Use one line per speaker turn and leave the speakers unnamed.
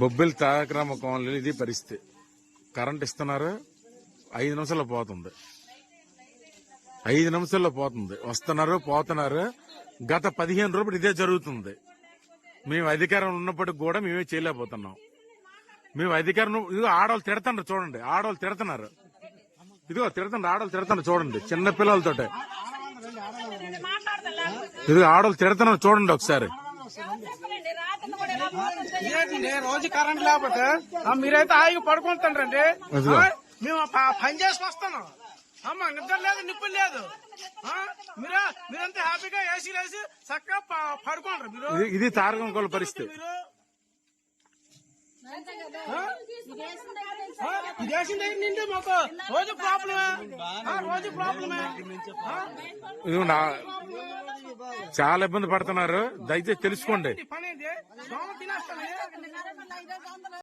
బొబ్బిల్ తారకరామ కాలనీలో ఇది పరిస్థితి. కరెంట్ ఇస్తున్నారు ఐదు నిమిషాల్లో పోతుంది. ఐదు నిమిషాల్లో పోతుంది. వస్తున్నారు పోతున్నారు. గత పదిహేను రోజులు ఇదే జరుగుతుంది. మేము అధికారం ఉన్నప్పటికి కూడా మేమే చేయలేకపోతున్నాం. మేము అధికారం ఇదిగో ఆడవాళ్ళు తిడుతున్నారు చూడండి ఆడవాళ్ళు తిడుతున్నారు. ఇదిగో తిడుతున్నారు ఆడవాళ్ళు తిడుతున్నారు చూడండి చిన్న పిల్లలతో ఇదిగో ఆడవాళ్ళు తిడుతున్నారు చూడండి ఒకసారి.
ఏంటండి రోజు కరెంట్ లేకపోతే? మీరైతే హాయిగా పడుకుంటారండి మేము పని చేసుకొస్తాను అమ్మ నిద్ర లేదు నిప్పులు లేదు. ఆ, మీరే మీరంతా హ్యాపీగా ఏసీ వేసి చక్కగా పడుకోండి మీరు.
ఇది- ఇది తారకం పరిస్థితి.
దేశం దగ్గర నుండి మాకు రోజు ప్రాబ్లమే ఆ, రోజు ప్రాబ్లమే
చాలా ఇబ్బంది పడుతున్నారు. దయచేసి తెలుసుకోండి.